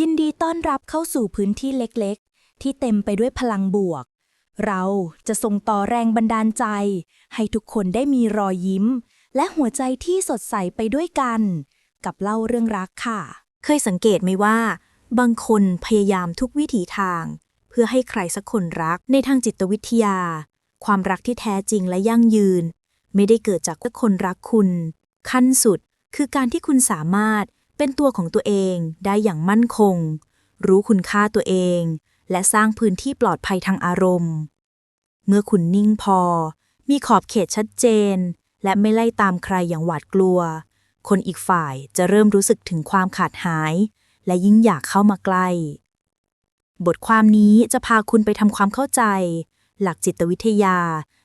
ยินดีต้อนรับเข้าสู่พื้นที่เล็กๆ ที่เต็มไปด้วยพลังบวก เราจะส่งต่อแรงบันดาลใจ ให้ทุกคนได้มีรอยยิ้ม และหัวใจที่สดใสไปด้วยกัน กับเล่าเรื่องรักค่ะ เคยสังเกตไหมว่า บางคนพยายามทุกวิถีทาง เพื่อให้ใครสักคนรักในทางจิตวิทยา ความรักที่แท้จริงและยั่งยืน ไม่ได้เกิดจากคนรักคุณ ขั้นสุดคือการที่คุณสามารถ เป็นตัวของตัวเองได้อย่างมั่นคง รู้คุณค่าตัวเอง และสร้างพื้นที่ปลอดภัยทางอารมณ์ เมื่อคุณนิ่งพอ มีขอบเขตชัดเจน และไม่ไล่ตามใครอย่างหวาดกลัว คนอีกฝ่ายจะเริ่มรู้สึกถึงความขาดหาย และยิ่งอยากเข้ามาใกล้ บทความนี้จะพาคุณไปทำความเข้าใจ หลักจิตวิทยา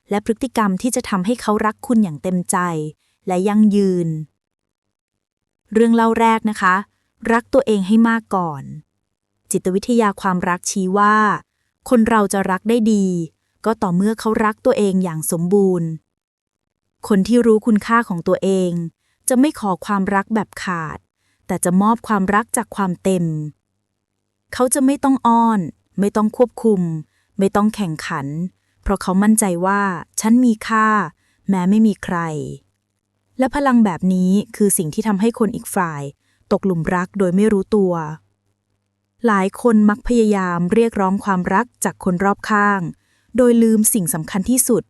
และพฤติกรรมที่จะทำให้เขารักคุณอย่างเต็มใจ และยั่งยืน เรื่องเล่าแรกนะคะ รักตัวเองให้มากก่อน จิตวิทยาความรักชี้ว่า คนเราจะรักได้ดี ก็ต่อเมื่อเขารักตัวเองอย่างสมบูรณ์ คนที่รู้คุณค่าของตัวเอง จะไม่ขอความรักแบบขาด แต่จะมอบความรักจากความเต็ม เขาจะไม่ต้องอ้อน ไม่ต้องควบคุม ไม่ต้องแข่งขัน เพราะเขามั่นใจว่า ฉันมีค่า แม้ไม่มีใคร และพลังแบบนี้คือสิ่งที่ทำให้คนอีกฝ่าย ตกหลุมรักโดยไม่รู้ตัว หลายคนมักพยายามเรียกร้องความรักจากคนรอบข้าง โดยลืมสิ่งสำคัญที่สุด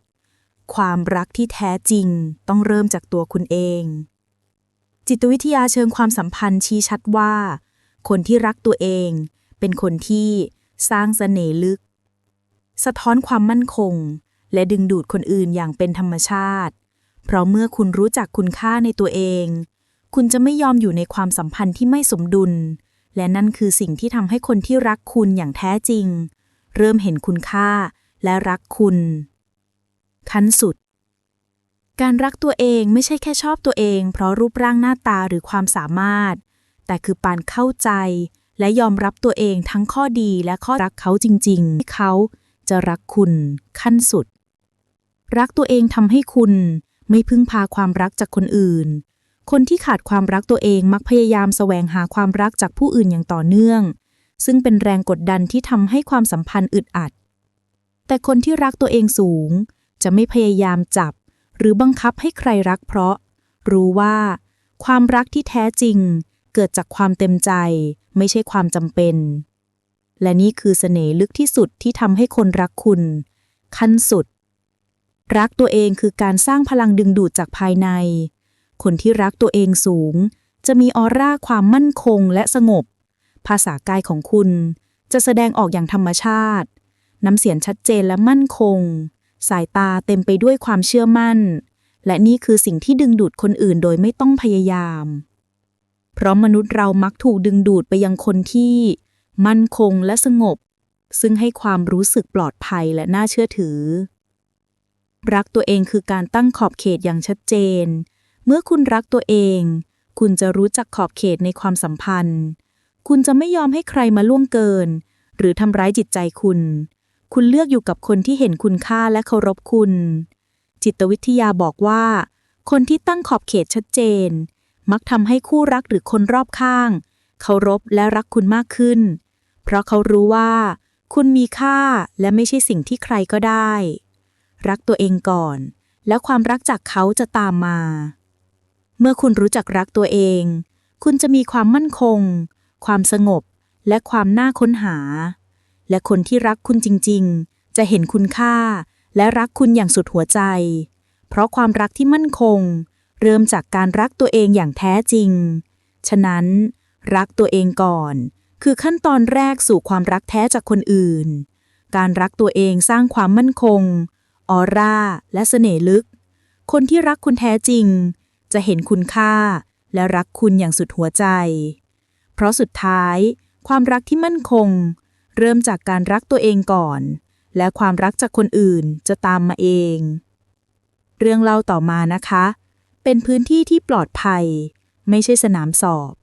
ความรักที่แท้จริงต้องเริ่มจากตัวคุณเอง จิตวิทยาเชิงความสัมพันธ์ชี้ชัดว่า คนที่รักตัวเอง เป็นคนที่สร้างเสน่ห์ลึก สะท้อนความมั่นคง และดึงดูดคนอื่นอย่างเป็นธรรมชาติ เพราะเมื่อคุณรู้จักคุณค่าในตัวเอง คุณจะไม่ยอมอยู่ในความสัมพันธ์ที่ไม่สมดุล และนั่นคือสิ่งที่ทำให้คนที่รักคุณอย่างแท้จริง เริ่มเห็นคุณค่าและรักคุณ ขั้นสุด การรักตัวเองไม่ใช่แค่ชอบตัวเอง เพราะรูปร่างหน้าตาหรือความสามารถ แต่คือปานเข้าใจ และยอมรับตัวเองทั้งข้อดีและข้อรักเขาจริง ๆ ที่เขาจะรักคุณขั้นสุด รักตัวเองทำให้คุณ ไม่พึ่งพาความรักจากคนอื่น คนที่ขาดความรักตัวเองมักพยายามแสวงหาความรักจากผู้อื่นอย่างต่อเนื่อง ซึ่งเป็นแรงกดดันที่ทำให้ความสัมพันธ์อึดอัด แต่คนที่รักตัวเองสูง จะไม่พยายามจับ หรือบังคับให้ใครรักเพราะ รู้ว่า ความรักที่แท้จริง เกิดจากความเต็มใจ ไม่ใช่ความจำเป็น และนี่คือเสน่ห์ลึกที่สุดที่ทำให้คนรักคุณ ขั้นสุด รักตัวเองคือการสร้างพลังดึงดูดจากภายใน คนที่รักตัวเองสูง จะมีออร่าความมั่นคงและสงบ ภาษากายของคุณ จะแสดงออกอย่างธรรมชาติ น้ำเสียงชัดเจนและมั่นคง สายตาเต็มไปด้วยความเชื่อมั่น และนี่คือสิ่งที่ดึงดูดคนอื่นโดยไม่ต้องพยายาม เพราะมนุษย์เรามักถูกดึงดูดไปยังคนที่ มั่นคงและสงบ ซึ่งให้ความรู้สึกปลอดภัยและน่าเชื่อถือ รักตัวเองคือการตั้งขอบเขตอย่างชัดเจน เมื่อคุณรักตัวเอง คุณจะรู้จักขอบเขตในความสัมพันธ์ คุณจะไม่ยอมให้ใครมาล่วงเกิน หรือทำร้ายจิตใจคุณ คุณเลือกอยู่กับคนที่เห็นคุณค่าและเคารพคุณ จิตวิทยาบอกว่า คนที่ตั้งขอบเขตชัดเจน มักทำให้คู่รักหรือคนรอบข้าง เคารพและรักคุณมากขึ้น เพราะเขารู้ว่า คุณมีค่าและไม่ใช่สิ่งที่ใครก็ได้ รักตัวเองก่อน แล้วความรักจากเขาจะตามมา เมื่อคุณรู้จักรักตัวเอง คุณจะมีความมั่นคง ความสงบ และความน่าค้นหา และคนที่รักคุณจริง ๆ จะเห็นคุณค่า และรักคุณอย่างสุดหัวใจ เพราะความรักที่มั่นคง เริ่มจากการรักตัวเองอย่างแท้จริง ฉะนั้น รักตัวเองก่อน คือขั้นตอนแรกสู่ความรักแท้จากคนอื่น การรักตัวเองสร้างความมั่นคง ออร่า และเสน่ห์ลึก คนที่รักคุณแท้จริง จะเห็นคุณค่า และรักคุณอย่างสุดหัวใจ เพราะสุดท้าย ความรักที่มั่นคง เริ่มจากการรักตัวเองก่อน และความรักจากคนอื่นจะตามมาเอง เรื่องเล่าต่อมานะคะ เป็นพื้นที่ที่ปลอดภัย ไม่ใช่สนามสอบ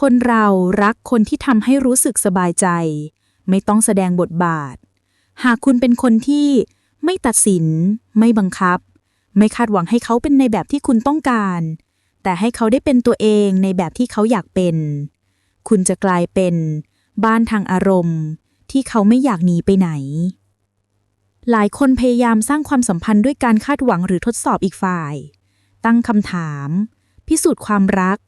คนเรารักคนที่ทำให้รู้สึกสบายใจ ไม่ต้องแสดงบทบาท หากคุณเป็นคนที่ ไม่ตัดสิน ไม่บังคับ ไม่คาดหวังให้เขาเป็นในแบบที่คุณต้องการ แต่ให้เขาได้เป็นตัวเองในแบบที่เขาอยากเป็น คุณจะกลายเป็น บ้านทางอารมณ์ ที่เขาไม่อยากหนีไปไหน หลายคนพยายามสร้างความสัมพันธ์ด้วยการคาดหวังหรือทดสอบอีกฝ่าย ตั้งคำถาม พิสูจน์ความรัก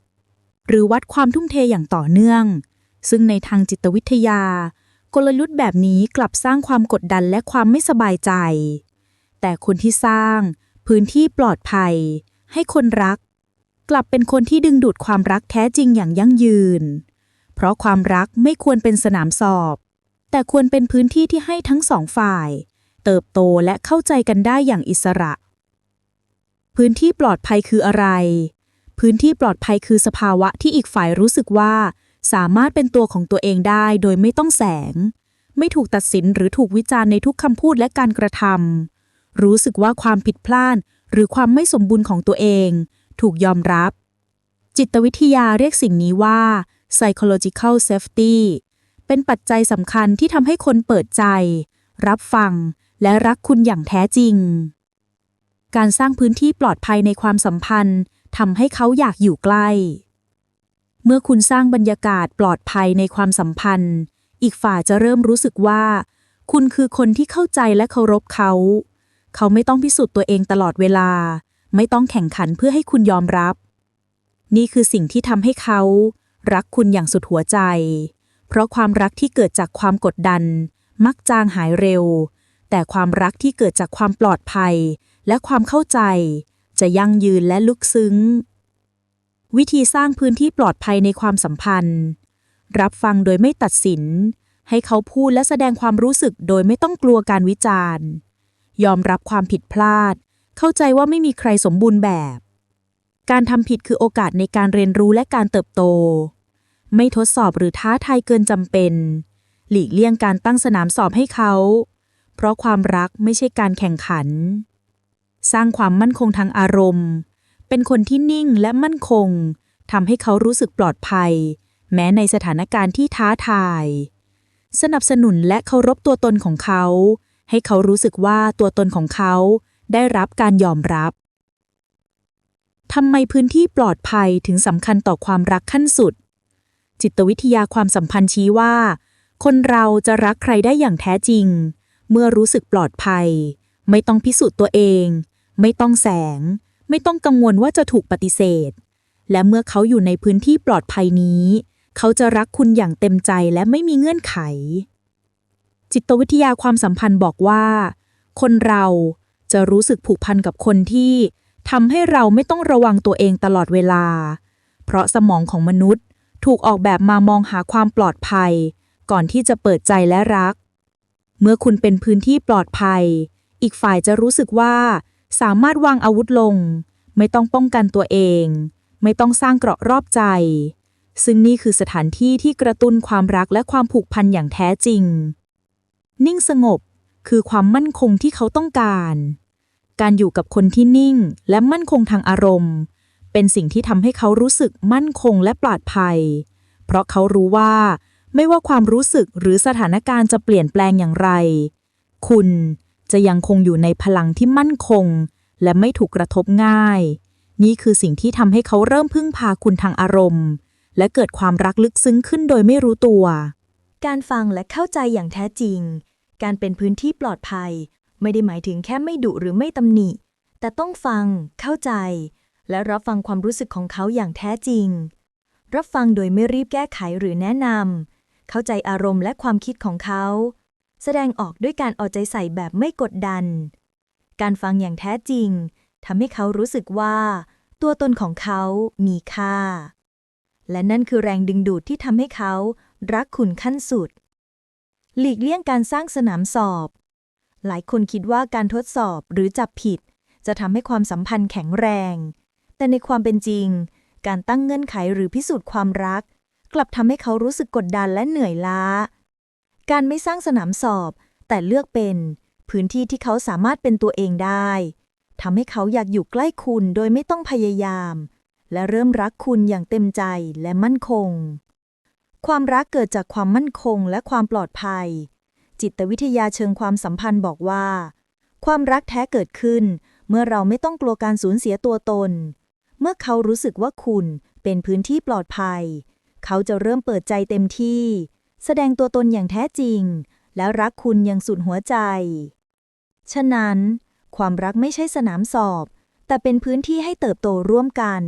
หรือวัดความทุ่มเทอย่างต่อเนื่อง ซึ่งในทางจิตวิทยา กลยุทธ์แบบนี้กลับสร้างความกดดันและความไม่สบายใจ แต่คนที่สร้าง พื้นที่ปลอดภัย ให้คนรัก กลับเป็นคนที่ดึงดูดความรักแท้จริงอย่างยั่งยืน เพราะความรักไม่ควรเป็นสนามสอบ แต่ควรเป็นพื้นที่ที่ให้ทั้งสองฝ่าย เติบโตและเข้าใจกันได้อย่างอิสระ พื้นที่ปลอดภัยคืออะไร พื้นที่ปลอดภัยคือสภาวะที่อีกฝ่ายรู้สึกว่า สามารถเป็นตัวของตัวเองได้โดยไม่ต้องแสง ไม่ถูกตัดสินหรือถูกวิจารณ์ในทุกคำพูดและการกระทำรู้สึกว่าความผิดพลาดหรือความไม่สมบูรณ์ของตัวเอง ถูกยอมรับ จิตวิทยาเรียกสิ่งนี้ว่า psychological safety เป็นปัจจัยสำคัญที่ทำให้คนเปิดใจ รับฟัง และรักคุณอย่างแท้จริง การสร้างพื้นที่ปลอดภัยในความสัมพันธ์ทำให้เขาอยากอยู่ใกล้ เมื่อคุณสร้างบรรยากาศปลอดภัยในความสัมพันธ์ อีกฝ่ายจะเริ่มรู้สึกว่า คุณคือคนที่เข้าใจและเคารพเขา เขาไม่ต้องพิสูจน์ตัวเองตลอดเวลา ไม่ต้องแข่งขันเพื่อให้คุณยอมรับ นี่คือสิ่งที่ทำให้เขา รักคุณอย่างสุดหัวใจ เพราะความรักที่เกิดจากความกดดัน มักจางหายเร็ว แต่ความรักที่เกิดจากความปลอดภัย และความเข้าใจ จะยั่งยืนและลึกซึ้ง วิธีสร้างพื้นที่ปลอดภัยในความสัมพันธ์ รับฟังโดยไม่ตัดสิน ให้เขาพูดและแสดงความรู้สึกโดยไม่ต้องกลัวการวิจารณ์ ยอมรับความผิดพลาด เข้าใจว่าไม่มีใครสมบูรณ์แบบ การทำผิดคือโอกาสในการเรียนรู้และการเติบโต ไม่ทดสอบหรือท้าทายเกินจำเป็น หลีกเลี่ยงการตั้งสนามสอบให้เขา เพราะความรักไม่ใช่การแข่งขัน สร้างความมั่นคงทางอารมณ์ เป็นคนที่นิ่งและมั่นคงทำให้เขารู้สึกปลอดภัย แม้ในสถานการณ์ที่ท้าทาย สนับสนุนและเคารพตัวตนของเขา ให้เขารู้สึกว่าตัวตนของเขาได้รับการยอมรับทำไมพื้นที่ปลอดภัยถึงสำคัญต่อความรักขั้นสุด จิตวิทยาความสัมพันธ์ชี้ว่า คนเราจะรักใครได้อย่างแท้จริง เมื่อรู้สึกปลอดภัย ไม่ต้องพิสูจน์ตัวเอง ไม่ต้องแสง ไม่ต้องกังวลว่าจะถูกปฏิเสธ และเมื่อเขาอยู่ในพื้นที่ปลอดภัยนี้ เขาจะรักคุณอย่างเต็มใจและไม่มีเงื่อนไข จิตวิทยาความสัมพันธ์บอกว่า คนเราจะรู้สึกผูกพันกับคนที่ทำให้เราไม่ต้องระวังตัวเองตลอดเวลา เพราะสมองของมนุษย์ถูกออกแบบมามองหาความปลอดภัย ก่อนที่จะเปิดใจและรัก เมื่อคุณเป็นพื้นที่ปลอดภัย อีกฝ่ายจะรู้สึกว่า สามารถวางอาวุธลง ไม่ต้องป้องกันตัวเอง ไม่ต้องสร้างเกราะรอบใจ ซึ่งนี่คือสถานที่ที่กระตุ้นความรักและความผูกพันอย่างแท้จริง นิ่งสงบคือความมั่นคงที่เขาต้องการ การอยู่กับคนที่นิ่งและมั่นคงทางอารมณ์ เป็นสิ่งที่ทำให้เขารู้สึกมั่นคงและปลอดภัย เพราะเขารู้ว่าไม่ว่าความรู้สึกหรือสถานการณ์จะเปลี่ยนแปลงอย่างไร คุณจะยังคงอยู่ในพลังที่มั่นคง และไม่ถูกกระทบง่าย นี่คือสิ่งที่ทำให้เขาเริ่มพึ่งพาคุณทางอารมณ์ และเกิดความรักลึกซึ้งขึ้นโดยไม่รู้ตัว การฟังและเข้าใจอย่างแท้จริง การเป็นพื้นที่ปลอดภัย ไม่ได้หมายถึงแค่ไม่ดุหรือไม่ตำหนิ แต่ต้องฟัง เข้าใจ และรับฟังความรู้สึกของเขาอย่างแท้จริง รับฟังโดยไม่รีบแก้ไขหรือแนะนำเข้าใจอารมณ์และความคิดของเขา แสดงออกด้วยการเอาใจใส่แบบไม่กดดัน การฟังอย่างแท้จริงทำให้เขารู้สึกว่า ตัวตนของเขามีค่า และนั่นคือแรงดึงดูดที่ทำให้เขารักคุณขั้นสุด หลีกเลี่ยงการสร้างสนามสอบ หลายคนคิดว่าการทดสอบหรือจับผิด จะทำให้ความสัมพันธ์แข็งแรง แต่ในความเป็นจริง การตั้งเงื่อนไขหรือพิสูจน์ความรัก กลับทำให้เขารู้สึกกดดันและเหนื่อยล้า การไม่สร้างสนามสอบ แต่เลือกเป็น พื้นที่ที่เขาสามารถเป็นตัวเองได้ทำให้เขาอยากอยู่ใกล้คุณโดยไม่ต้องพยายาม และเริ่มรักคุณอย่างเต็มใจและมั่นคง ความรักเกิดจากความมั่นคงและความปลอดภัย จิตวิทยาเชิงความสัมพันธ์บอกว่า ความรักแท้เกิดขึ้น เมื่อเราไม่ต้องกลัวการสูญเสียตัวตน เมื่อเขารู้สึกว่าคุณเป็นพื้นที่ปลอดภัย เขาจะเริ่มเปิดใจเต็มที่ แสดงตัวตนอย่างแท้จริง และรักคุณอย่างสุดหัวใจ ฉะนั้น ความรักไม่ใช่สนามสอบ แต่เป็นพื้นที่ให้เติบโตร่วมกัน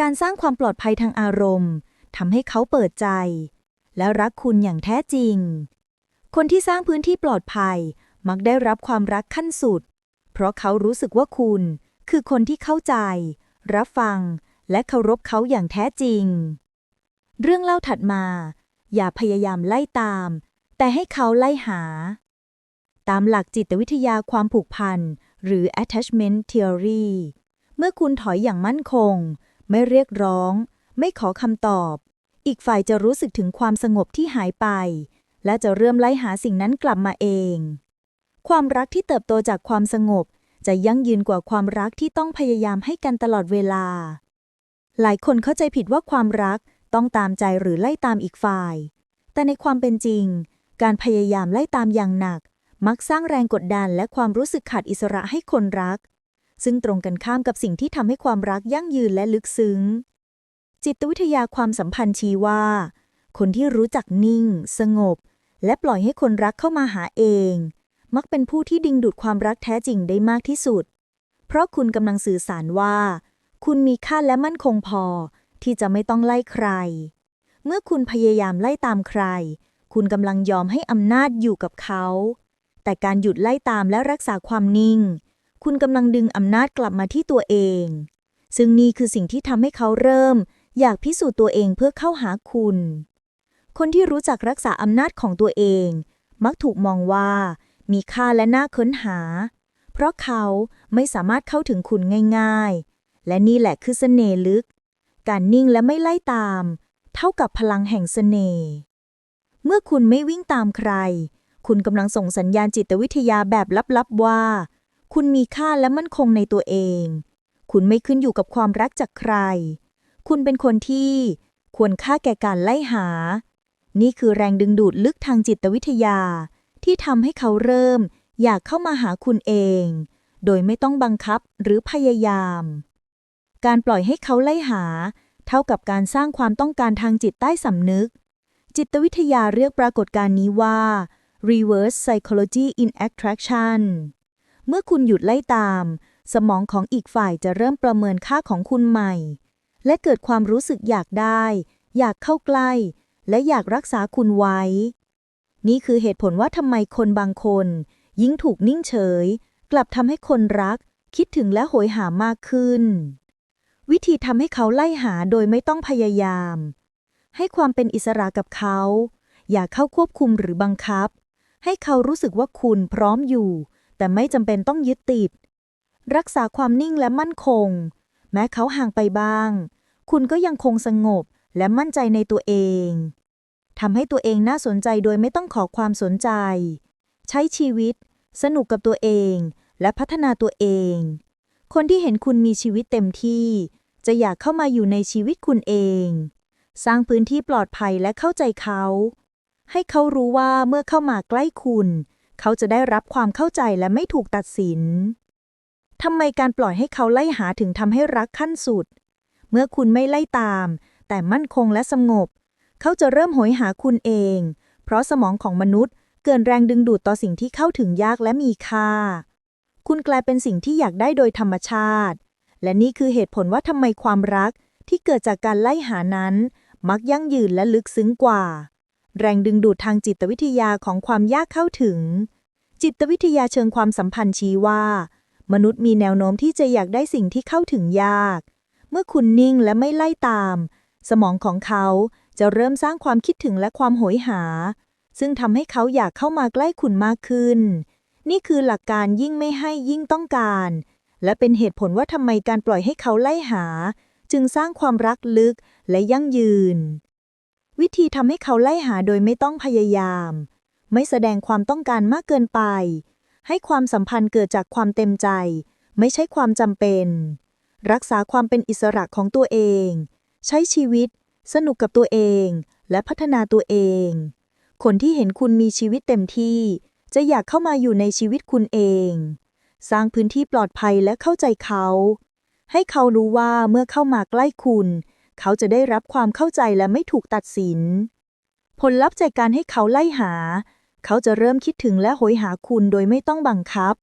การสร้างความปลอดภัยทางอารมณ์ทำให้เขาเปิดใจ และรักคุณอย่างแท้จริง คนที่สร้างพื้นที่ปลอดภัยมักได้รับความรักขั้นสุด เพราะเขารู้สึกว่าคุณ คือคนที่เข้าใจ รับฟัง และเคารพเขาอย่างแท้จริง เรื่องเล่าถัดมา อย่าพยายามไล่ตาม แต่ให้เขาไล่หา ตามหลักจิตวิทยาความผูกพัน หรือ attachment theory เมื่อคุณถอยอย่างมั่นคง ไม่เรียกร้อง ไม่ขอคำตอบ อีกฝ่ายจะรู้สึกถึงความสงบที่หายไป และจะเริ่มไล่หาสิ่งนั้นกลับมาเอง ความรักที่เติบโตจากความสงบ จะยั่งยืนกว่าความรักที่ต้องพยายามให้กันตลอดเวลา หลายคนเข้าใจผิดว่าความรักต้องตามใจหรือไล่ตามอีกฝ่าย แต่ในความเป็นจริง การพยายามไล่ตามอย่างหนัก มักสร้างแรงกดดันและความรู้สึกขาดอิสระให้คนรัก ซึ่งตรงกันข้ามกับสิ่งที่ทำให้ความรักยั่งยืนและลึกซึ้ง จิตวิทยาความสัมพันธ์ชี้ว่า คนที่รู้จักนิ่ง สงบ และปล่อยให้คนรักเข้ามาหาเอง มักเป็นผู้ที่ดึงดูดความรักแท้จริงได้มากที่สุด เพราะคุณกำลังสื่อสารว่า คุณมีค่าและมั่นคงพอ ที่จะไม่ต้องไล่ใคร เมื่อคุณพยายามไล่ตามใคร คุณกำลังยอมให้อำนาจอยู่กับเขา แต่การหยุดไล่ตามและรักษาความนิ่ง คุณกำลังดึงอำนาจกลับมาที่ตัวเอง ซึ่งนี่คือสิ่งที่ทำให้เขาเริ่ม อยากพิสูจน์ตัวเองเพื่อเข้าหาคุณ คนที่รู้จักรักษาอำนาจของตัวเอง มักถูกมองว่า มีค่าและน่าค้นหา เพราะเขาไม่สามารถเข้าถึงคุณง่าย ๆ และนี่แหละคือเสน่ห์ลึก การนิ่งและไม่ไล่ตาม เท่ากับพลังแห่งเสน่ห์เมื่อคุณไม่วิ่งตามใคร คุณกำลังส่งสัญญาณจิตวิทยาแบบลับๆว่า คุณมีค่าและมั่นคงในตัวเอง คุณไม่ขึ้นอยู่กับความรักจากใคร คุณเป็นคนที่ควรค่าแก่การไล่หา นี่คือแรงดึงดูดลึกทางจิตวิทยา ที่ทำให้เขาเริ่ม อยากเข้ามาหาคุณเอง โดยไม่ต้องบังคับหรือพยายาม การปล่อยให้เขาไล่หา เท่ากับการสร้างความต้องการทางจิตใต้สำนึก จิตวิทยาเรียกปรากฏการณ์นี้ว่า reverse psychology in attraction เมื่อคุณหยุดไล่ตาม สมองของอีกฝ่ายจะเริ่มประเมินค่าของคุณใหม่ และเกิดความรู้สึกอยากได้ อยากเข้าใกล้ และอยากรักษาคุณไว้ นี่คือเหตุผลว่าทำไมคนบางคน ยิ่งถูกนิ่งเฉย กลับทำให้คนรัก คิดถึงและโหยหามากขึ้น วิธีทำให้เขาไล่หาโดยไม่ต้องพยายาม ให้ความเป็นอิสระกับเขา อย่าเข้าควบคุมหรือบังคับ ให้เขารู้สึกว่าคุณพร้อมอยู่ แต่ไม่จำเป็นต้องยึดติด รักษาความนิ่งและมั่นคง แม้เขาห่างไปบ้าง คุณก็ยังคงสงบและมั่นใจในตัวเองทำให้ตัวเองน่าสนใจโดยไม่ต้องขอความสนใจ ใช้ชีวิต สนุกกับตัวเองและพัฒนาตัวเอง คนที่เห็นคุณมีชีวิตเต็มที่ จะอยากเข้ามาอยู่ในชีวิตคุณเอง สร้างพื้นที่ปลอดภัยและเข้าใจเขา ให้เขารู้ว่าเมื่อเข้ามาใกล้คุณ เขาจะได้รับความเข้าใจและไม่ถูกตัดสินทำไมการปล่อยให้เขาไล่หาถึงทำให้รักขั้นสุด เมื่อคุณไม่ไล่ตาม แต่มั่นคงและสงบ เขาจะเริ่มโหยหาคุณเอง เพราะสมองของมนุษย์เกินแรงดึงดูดต่อสิ่งที่เข้าถึงยากและมีค่า คุณกลายเป็นสิ่งที่อยากได้โดยธรรมชาติ และนี่คือเหตุผลว่าทำไมความรักที่เกิดจากการไล่หานั้น มักยั่งยืนและลึกซึ้งกว่า แรงดึงดูดทางจิตวิทยาของความยากเข้าถึง จิตวิทยาเชิงความสัมพันธ์ชี้ว่า มนุษย์มีแนวโน้มที่จะอยากได้สิ่งที่เข้าถึงยาก เมื่อคุณนิ่งและไม่ไล่ตาม สมองของเขาจะเริ่มสร้างความคิดถึงและความโหยหา ซึ่งทำให้เขาอยากเข้ามาใกล้คุณมากขึ้น นี่คือหลักการยิ่งไม่ให้ยิ่งต้องการ และเป็นเหตุผลว่าทำไมการปล่อยให้เขาไล่หา จึงสร้างความรักลึกและยั่งยืน วิธีทำให้เขาไล่หาโดยไม่ต้องพยายาม ไม่แสดงความต้องการมากเกินไป ให้ความสัมพันธ์เกิดจากความเต็มใจ ไม่ใช่ความจำเป็น รักษาความเป็นอิสระของตัวเอง ใช้ชีวิต สนุกกับตัวเอง และพัฒนาตัวเอง คนที่เห็นคุณมีชีวิตเต็มที่ จะอยากเข้ามาอยู่ในชีวิตคุณเอง สร้างพื้นที่ปลอดภัยและเข้าใจเขา ให้เขารู้ว่าเมื่อเข้ามาใกล้คุณ เขาจะได้รับความเข้าใจและไม่ถูกตัดสิน ผลลัพธ์จากการให้เขาไล่หา เขาจะเริ่มคิดถึงและหยหาคุณโดยไม่ต้องบังคับ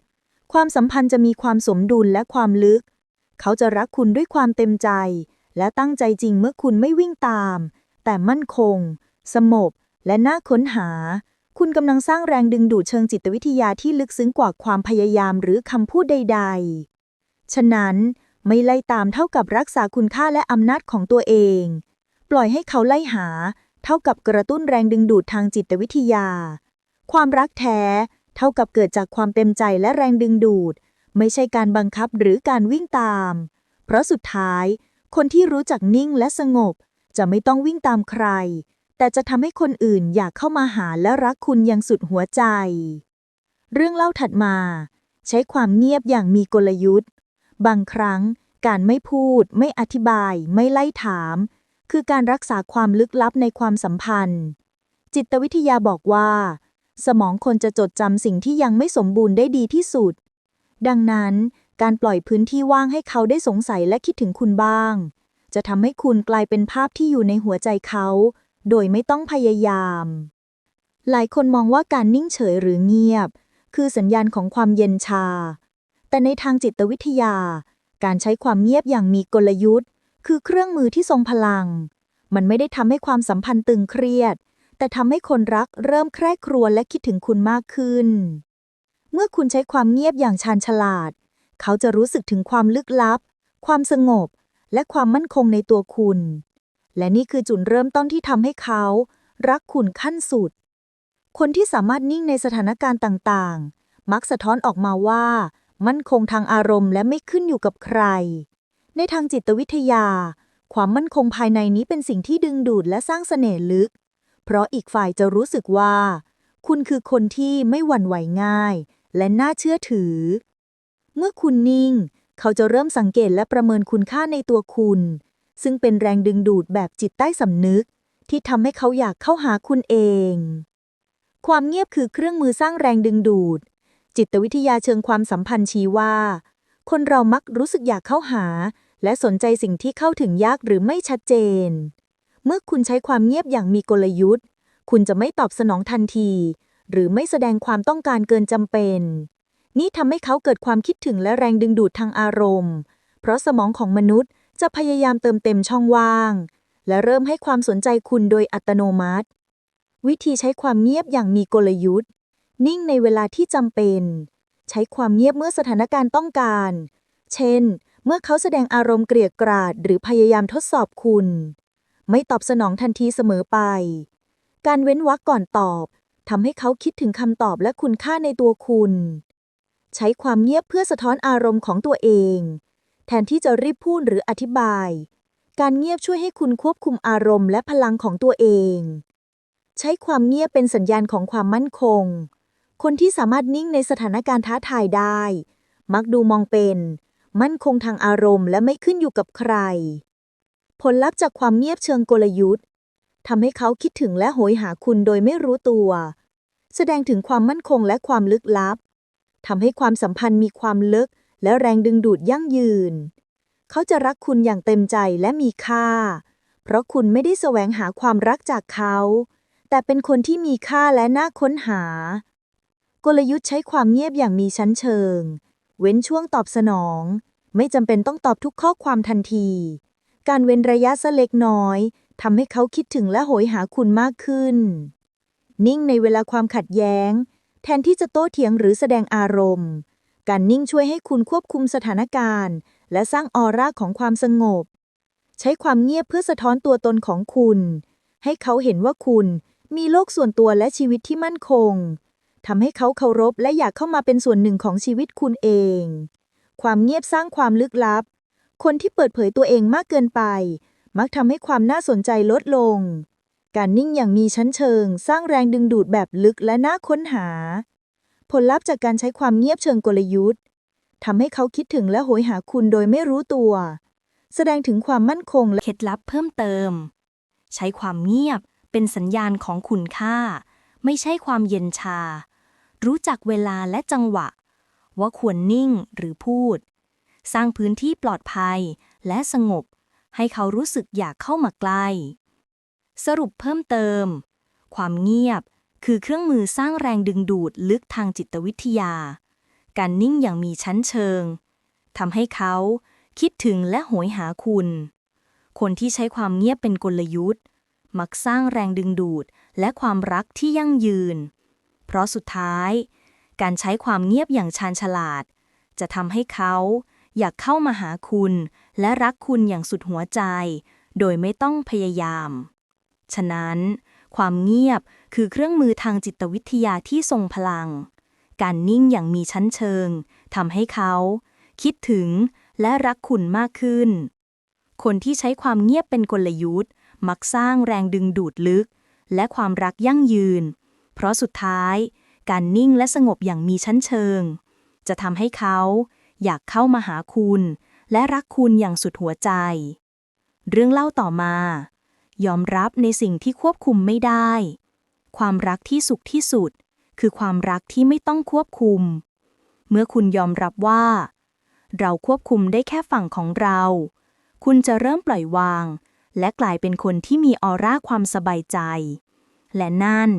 ความสัมพันธ์จะมีความสมดุลและความลึก เขาจะรักคุณด้วยความเต็มใจ และตั้งใจจริงเมื่อคุณไม่วิ่งตาม แต่มั่นคงสงบและน่าค้นหา คุณกำลังสร้างแรงดึงดูดเชิงจิตวิทยาที่ลึกซึ้งกว่าความพยายามหรือคำพูดใด ๆ ฉะนั้น ไม่ไล่ตามเท่ากับรักษาคุณค่าและอำนาจของตัวเอง ปล่อยให้เขาไล่หา เท่ากับกระตุ้นแรงดึงดูดทางจิตวิทยา ความรักแท้ เท่ากับเกิดจากความเต็มใจและแรงดึงดูด ไม่ใช่การบังคับหรือการวิ่งตาม เพราะสุดท้าย คนที่รู้จักนิ่งและสงบ จะไม่ต้องวิ่งตามใคร แต่จะทำให้คนอื่นอยากเข้ามาหาและรักคุณอย่างสุดหัวใจ เรื่องเล่าถัดมา ใช้ความเงียบอย่างมีกลยุทธ์ บางครั้ง การไม่พูด ไม่อธิบาย ไม่ไล่ถาม คือการรักษาความลึกลับในความสัมพันธ์ จิตวิทยาบอกว่า สมองคนจะจดจำสิ่งที่ยังไม่สมบูรณ์ได้ดีที่สุด ดังนั้น การปล่อยพื้นที่ว่างให้เขาได้สงสัยและคิดถึงคุณบ้าง จะทำให้คุณกลายเป็นภาพที่อยู่ในหัวใจเขา โดยไม่ต้องพยายาม หลายคนมองว่าการนิ่งเฉยหรือเงียบ คือสัญญาณของความเย็นชา แต่ในทางจิตวิทยา การใช้ความเงียบอย่างมีกลยุทธ์ คือเครื่องมือที่ทรงพลัง มันไม่ได้ทำให้ความสัมพันธ์ตึงเครียด แต่ทำให้คนรักเริ่มแคร่ครวญและคิดถึงคุณมากขึ้น เมื่อคุณใช้ความเงียบอย่างชาญฉลาด เขาจะรู้สึกถึงความลึกลับ ความสงบ และความมั่นคงในตัวคุณ และนี่คือจุดเริ่มต้นที่ทำให้เขา รักคุณขั้นสุด คนที่สามารถนิ่งในสถานการณ์ต่างๆ มักสะท้อนออกมาว่า มั่นคงทางอารมณ์และไม่ขึ้นอยู่กับใคร ในทางจิตวิทยา ความมั่นคงภายในนี้เป็นสิ่งที่ดึงดูดและสร้างเสน่ห์ลึก เพราะอีกฝ่ายจะรู้สึกว่า คุณคือคนที่ไม่หวั่นไหวง่าย และน่าเชื่อถือ เมื่อคุณนิ่ง เขาจะเริ่มสังเกตและประเมินคุณค่าในตัวคุณ ซึ่งเป็นแรงดึงดูดแบบจิตใต้สำนึก ที่ทำให้เขาอยากเข้าหาคุณเอง ความเงียบคือเครื่องมือสร้างแรงดึงดูด จิตวิทยาเชิงความสัมพันธ์ชี้ว่า คนเรามักรู้สึกอยากเข้าหา และสนใจสิ่งที่เข้าถึงยากหรือไม่ชัดเจน เมื่อคุณใช้ความเงียบอย่างมีกลยุทธ์ คุณจะไม่ตอบสนองทันที หรือไม่แสดงความต้องการเกินจำเป็น นี่ทำให้เขาเกิดความคิดถึงและแรงดึงดูดทางอารมณ์ เพราะสมองของมนุษย์จะพยายามเติมเต็มช่องว่าง และเริ่มให้ความสนใจคุณโดยอัตโนมัติ วิธีใช้ความเงียบอย่างมีกลยุทธ์ นิ่งในเวลาที่จำเป็น ใช้ความเงียบเมื่อสถานการณ์ต้องการ เช่น เมื่อเขาแสดงอารมณ์เกลียดกราด หรือพยายามทดสอบคุณ ไม่ตอบสนองทันทีเสมอไป การเว้นวรรคก่อนตอบทำให้เขาคิดถึงคำตอบและคุณค่าในตัวคุณ ใช้ความเงียบเพื่อสะท้อนอารมณ์ของตัวเอง แทนที่จะรีบพูดหรืออธิบาย การเงียบช่วยให้คุณควบคุมอารมณ์และพลังของตัวเอง ใช้ความเงียบเป็นสัญญาณของความมั่นคง คนที่สามารถนิ่งในสถานการณ์ท้าทายได้ มักดูมองเป็น มั่นคงทางอารมณ์และไม่ขึ้นอยู่กับใคร ผลลัพธ์จากความเงียบเชิงกลยุทธ์ทำให้เขาคิดถึงและโหยหาคุณโดยไม่รู้ตัว แสดงถึงความมั่นคงและความลึกลับทำให้ความสัมพันธ์มีความลึก และแรงดึงดูดยั่งยืน เขาจะรักคุณอย่างเต็มใจและมีค่า เพราะคุณไม่ได้แสวงหาความรักจากเขา แต่เป็นคนที่มีค่าและน่าค้นหา กลยุทธ์ใช้ความเงียบอย่างมีชั้นเชิง เว้นช่วงตอบสนอง ไม่จำเป็นต้องตอบทุกข้อความทันที การเว้นระยะสักเล็กน้อยทำให้เขาคิดถึงและโหยหาคุณมากขึ้น นิ่งในเวลาความขัดแย้ง แทนที่จะโต้เถียงหรือแสดงอารมณ์ การนิ่งช่วยให้คุณควบคุมสถานการณ์ และสร้างออร่าของความสงบ ใช้ความเงียบเพื่อสะท้อนตัวตนของคุณ ให้เขาเห็นว่าคุณมีโลกส่วนตัวและชีวิตที่มั่นคง ทำให้เขาเคารพและอยากเข้ามาเป็นส่วนหนึ่งของชีวิตคุณเอง ความเงียบสร้างความลึกลับ คนที่เปิดเผยตัวเองมากเกินไป มักทำให้ความน่าสนใจลดลง การนิ่งอย่างมีชั้นเชิง สร้างแรงดึงดูดแบบลึกและน่าค้นหา ผลลัพธ์จากการใช้ความเงียบเชิงกลยุทธ์ทำให้เขาคิดถึงและโหยหาคุณโดยไม่รู้ตัว แสดงถึงความมั่นคงและเคล็ดลับเพิ่มเติม ใช้ความเงียบเป็นสัญญาณของคุณค่า ไม่ใช่ความเย็นชา รู้จักเวลาและจังหวะ ว่าควรนิ่งหรือพูด สร้างพื้นที่ปลอดภัยและสงบ ให้เขารู้สึกอยากเข้ามาใกล้ สรุปเพิ่มเติม ความเงียบคือเครื่องมือสร้างแรงดึงดูดลึกทางจิตวิทยา การนิ่งอย่างมีชั้นเชิงทำให้เขาคิดถึงและโหยหาคุณ คนที่ใช้ความเงียบเป็นกลยุทธ์ มักสร้างแรงดึงดูดและความรักที่ยั่งยืน เพราะสุดท้าย การใช้ความเงียบอย่างชาญฉลาด จะทำให้เขาอยากเข้ามาหาคุณ และรักคุณอย่างสุดหัวใจ โดยไม่ต้องพยายาม ฉะนั้น ความเงียบคือเครื่องมือทางจิตวิทยาที่ทรงพลัง การนิ่งอย่างมีชั้นเชิงทำให้เขา คิดถึงและรักคุณมากขึ้น คนที่ใช้ความเงียบเป็นกลยุทธ์ มักสร้างแรงดึงดูดลึก และความรักยั่งยืน เพราะสุดท้าย การนิ่งและสงบอย่างมีชั้นเชิง จะทำให้เขาอยากเข้ามาหาคุณ และรักคุณอย่างสุดหัวใจ เรื่องเล่าต่อมา ยอมรับในสิ่งที่ควบคุมไม่ได้ ความรักที่สุขที่สุด คือความรักที่ไม่ต้องควบคุม เมื่อคุณยอมรับว่า เราควบคุมได้แค่ฝั่งของเรา คุณจะเริ่มปล่อยวาง และกลายเป็นคนที่มีออร่าความสบายใจ และนั่น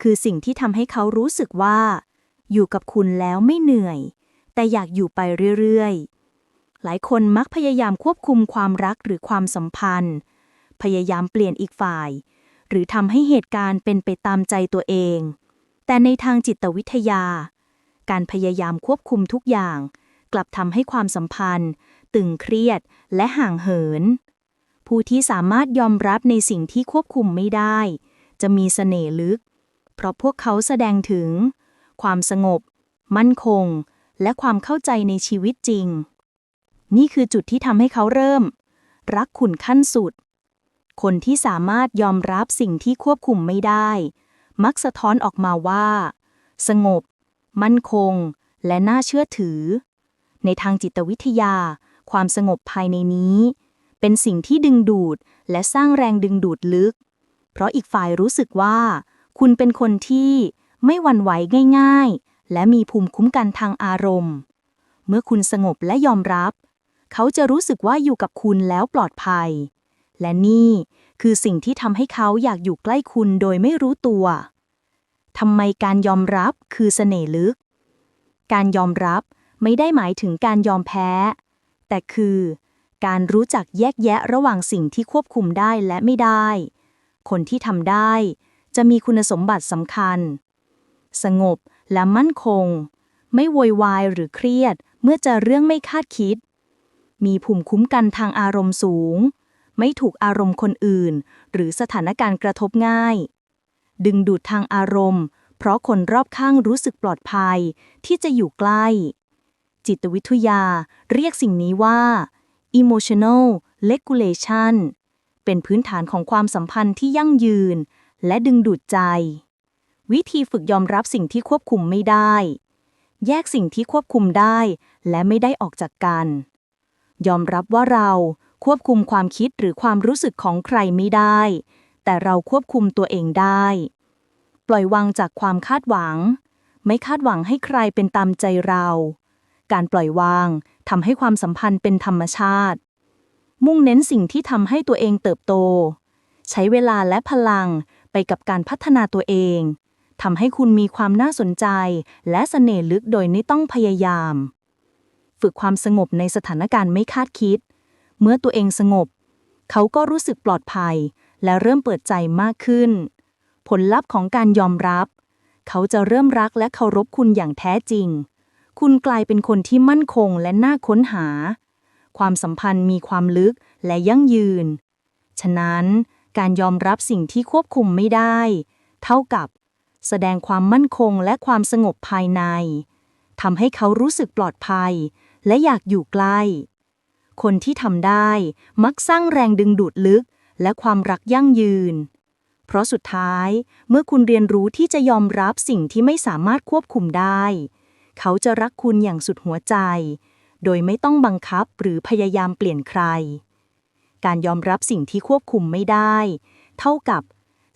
คือสิ่งที่ทำให้เขารู้สึกว่า อยู่กับคุณแล้วไม่เหนื่อย แต่อยากอยู่ไปเรื่อยๆ หลายคนมักพยายามควบคุมความรักหรือความสัมพันธ์ พยายามเปลี่ยนอีกฝ่าย หรือทำให้เหตุการณ์เป็นไปตามใจตัวเอง แต่ในทางจิตวิทยา การพยายามควบคุมทุกอย่าง กลับทำให้ความสัมพันธ์ ตึงเครียดและห่างเหิน ผู้ที่สามารถยอมรับในสิ่งที่ควบคุมไม่ได้จะมีเสน่ห์ลึก เพราะพวกเขาแสดงถึง ความสงบ มั่นคง และความเข้าใจในชีวิตจริง นี่คือจุดที่ทำให้เขาเริ่ม รักคุณขั้นสุด คนที่สามารถยอมรับสิ่งที่ควบคุมไม่ได้ มักสะท้อนออกมาว่า สงบ มั่นคง และน่าเชื่อถือ ในทางจิตวิทยา ความสงบภายในนี้ เป็นสิ่งที่ดึงดูดและสร้างแรงดึงดูดลึก เพราะอีกฝ่ายรู้สึกว่า คุณเป็นคนที่ไม่หวั่นไหวง่าย ๆ และมีภูมิคุ้มกันทางอารมณ์ เมื่อคุณสงบและยอมรับ เขาจะรู้สึกว่าอยู่กับคุณแล้วปลอดภัย และนี่คือสิ่งที่ทำให้เขาอยากอยู่ใกล้คุณโดยไม่รู้ตัวทำไมการยอมรับคือเสน่ห์ลึก การยอมรับไม่ได้หมายถึงการยอมแพ้ แต่คือการรู้จักแยกแยะระหว่างสิ่งที่ควบคุมได้และไม่ได้ คนที่ทำได้ จะมีคุณสมบัติสำคัญ สงบและมั่นคง ไม่โวยวายหรือเครียดเมื่อเจอเรื่องไม่คาดคิด มีภูมิคุ้มกันทางอารมณ์สูง ไม่ถูกอารมณ์คนอื่น หรือสถานการณ์กระทบง่าย ดึงดูดทางอารมณ์ เพราะคนรอบข้างรู้สึกปลอดภัยที่จะอยู่ใกล้ จิตวิทยาเรียกสิ่งนี้ว่า emotional regulation เป็นพื้นฐานของความสัมพันธ์ที่ยั่งยืน และดึงดูดใจ วิธีฝึกยอมรับสิ่งที่ควบคุมไม่ได้ แยกสิ่งที่ควบคุมได้ และไม่ได้ออกจากกัน ยอมรับว่าเราควบคุมความคิดหรือความรู้สึกของใครไม่ได้ แต่เราควบคุมตัวเองได้ ปล่อยวางจากความคาดหวัง ไม่คาดหวังให้ใครเป็นตามใจเรา การปล่อยวางทำให้ความสัมพันธ์เป็นธรรมชาติ มุ่งเน้นสิ่งที่ทำให้ตัวเองเติบโต ใช้เวลาและพลัง ไปกับการพัฒนาตัวเองทำให้คุณมีความน่าสนใจ และเสน่ห์ลึกโดยไม่ต้องพยายาม ฝึกความสงบในสถานการณ์ไม่คาดคิด เมื่อตัวเองสงบ เขาก็รู้สึกปลอดภัย และเริ่มเปิดใจมากขึ้น ผลลัพธ์ของการยอมรับ เขาจะเริ่มรักและเคารพคุณอย่างแท้จริง คุณกลายเป็นคนที่มั่นคงและน่าค้นหา ความสัมพันธ์มีความลึกและยั่งยืน ฉะนั้น การยอมรับสิ่งที่ควบคุมไม่ได้ เท่ากับ แสดงความมั่นคงและความสงบภายในทำให้เขารู้สึกปลอดภัย และอยากอยู่ใกล้ คนที่ทำได้มักสร้างแรงดึงดูดลึก และความรักยั่งยืน เพราะสุดท้ายเมื่อคุณเรียนรู้ที่จะยอมรับสิ่งที่ไม่สามารถควบคุมได้ เขาจะรักคุณอย่างสุดหัวใจ โดยไม่ต้องบังคับหรือพยายามเปลี่ยนใคร การยอมรับสิ่งที่ควบคุมไม่ได้ เท่ากับ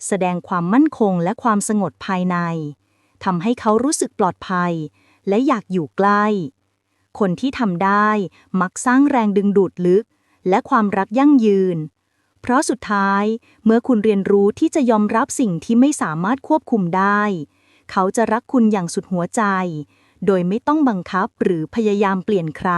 แสดงความมั่นคงและความสงบภายในทำให้เขารู้สึกปลอดภัย และอยากอยู่ใกล้ คนที่ทำได้มักสร้างแรงดึงดูดลึก และความรักยั่งยืน เพราะสุดท้ายเมื่อคุณเรียนรู้ที่จะยอมรับสิ่งที่ไม่สามารถควบคุมได้ เขาจะรักคุณอย่างสุดหัวใจ โดยไม่ต้องบังคับหรือพยายามเปลี่ยนใคร